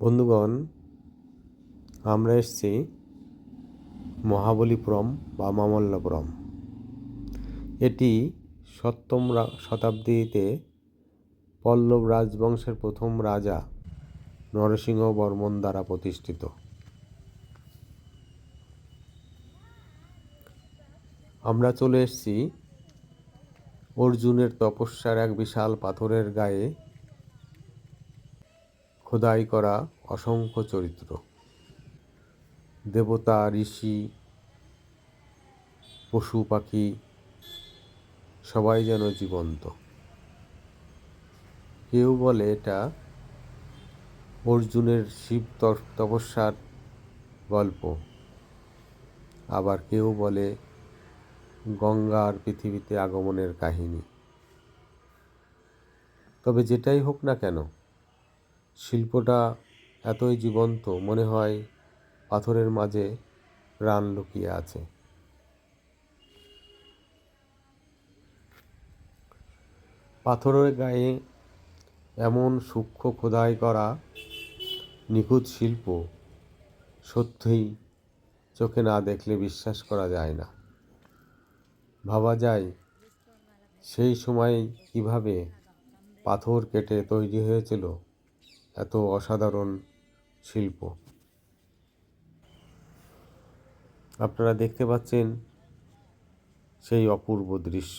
বন্ধুগণ, আমরা এসেছি মহাবলীপুরম বা মামল্লাপুরম এটি সপ্তম শতাব্দীতে পল্লব রাজবংশের প্রথম রাজা নরসিংহ বর্মন দ্বারা প্রতিষ্ঠিত। আমরা চলে এসেছি অর্জুনের তপস্যার এক বিশাল পাথরের গায়ে খোদাই করা অসংখ্য চরিত্র। দেবতা, ঋষি, পশু, পাখি, সবাই যেন জীবন্ত। কেউ বলে এটা অর্জুনের শিব তপস্যার গল্প। আবার কেউ বলে গঙ্গার পৃথিবীতে আগমনের কাহিনী। তবে যেটাই হোক না কেন শিল্পটা এতই জীবন্ত মনে হয় পাথরের মাঝে প্রাণ লুকিয়ে আছে। পাথরের গায়ে এমন সূক্ষ্ম খোদাই করা নিখুঁত শিল্প সত্যিই চোখে না দেখলে বিশ্বাস করা যায় না। ভাবা যায় সেই সময় কীভাবে পাথর কেটে তৈরি হয়েছিল এত অসাধারণ শিল্প। আপনারা দেখতে পাচ্ছেন সেই অপূর্ব দৃশ্য।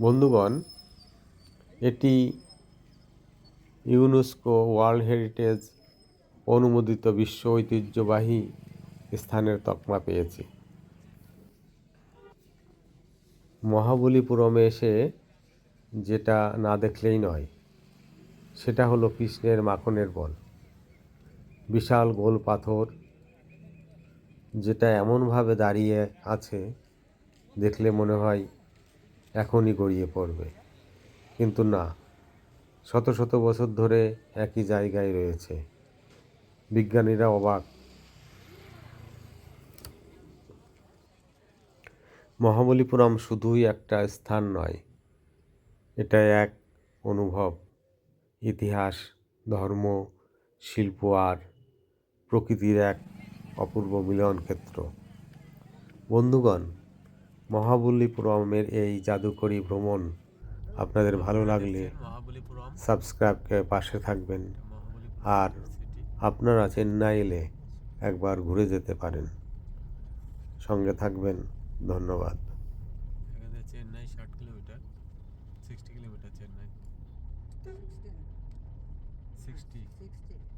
বন্ধুগণ, এটি ইউনেস্কো ওয়ার্ল্ড হেরিটেজ অনুমোদিত বিশ্ব ঐতিহ্যবাহী স্থানের তকমা পেয়েছে। মহাবলীপুরমে এসে যেটা না দেখলেই নয়। সেটা হলো কৃষ্ণের মাখনের বল। বিশাল গোল পাথর যেটা এমনভাবে দাঁড়িয়ে আছে, দেখলে মনে হয় এখনই গড়িয়ে পড়বে। কিন্তু না, শত শত বছর ধরে একই জায়গায় রয়েছে। বিজ্ঞানীরা অবাক। মহাবলীপুরম শুধুই একটা স্থান নয় এটা এক অনুভব। ইতিহাস, ধর্ম, শিল্প আর প্রকৃতির এক অপূর্ব মিলন ক্ষেত্র। বন্ধুগণ, মহাবলীপুরমের এই জাদুকরী ভ্রমণ আপনাদের ভালো লাগলে সাবস্ক্রাইব করে পাশে থাকবেন আর আপনারা চেন্নাই এলে একবার ঘুরে যেতে পারেন। সঙ্গে থাকবেন, ধন্যবাদ। Sixteen. Sixty. Sixty.